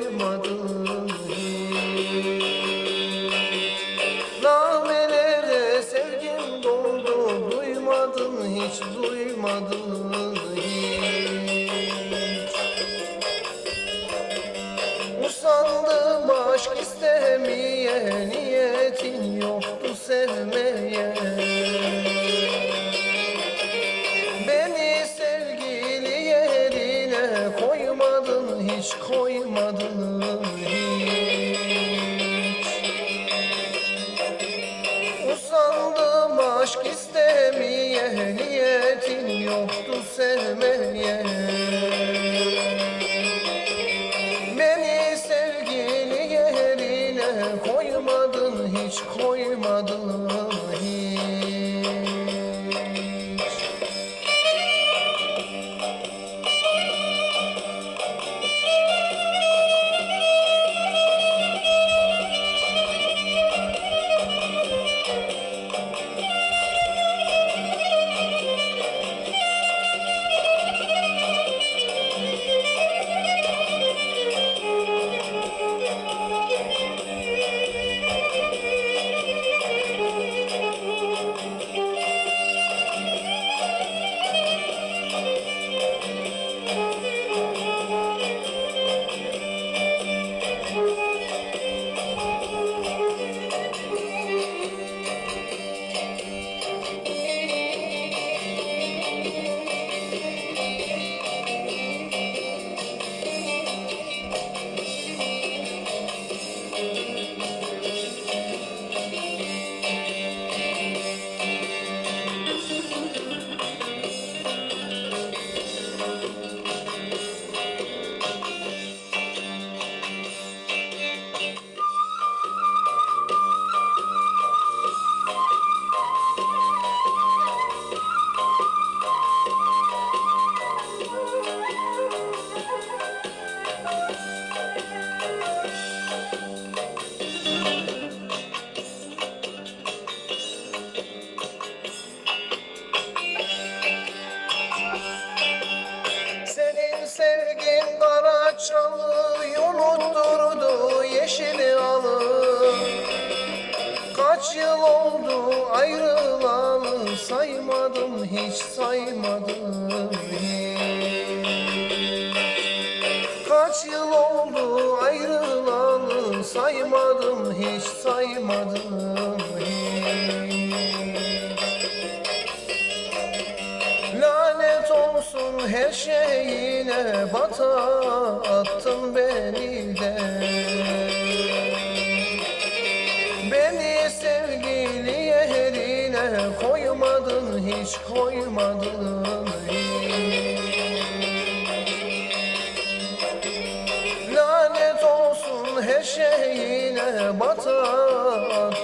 hiç duymadın hiç Namelere sevgim doldu duymadın hiç duymadın. Hiç. Usandım aşk istemeye Niyetin yoktu sevmeye. Beni sevgili yerine koymadın Hiç koymadın hiç kara çalıyı unutturdu yeşili alı Kaç yıl oldu ayrılalı saymadım hiç saymadım. Hiç Kaç yıl oldu ayrılalı saymadım hiç saymadım. Lanet olsun her şeyine bata attın beni de. Beni sevgili yerine koymadın hiç koymadın Lanet olsun her şeyine bata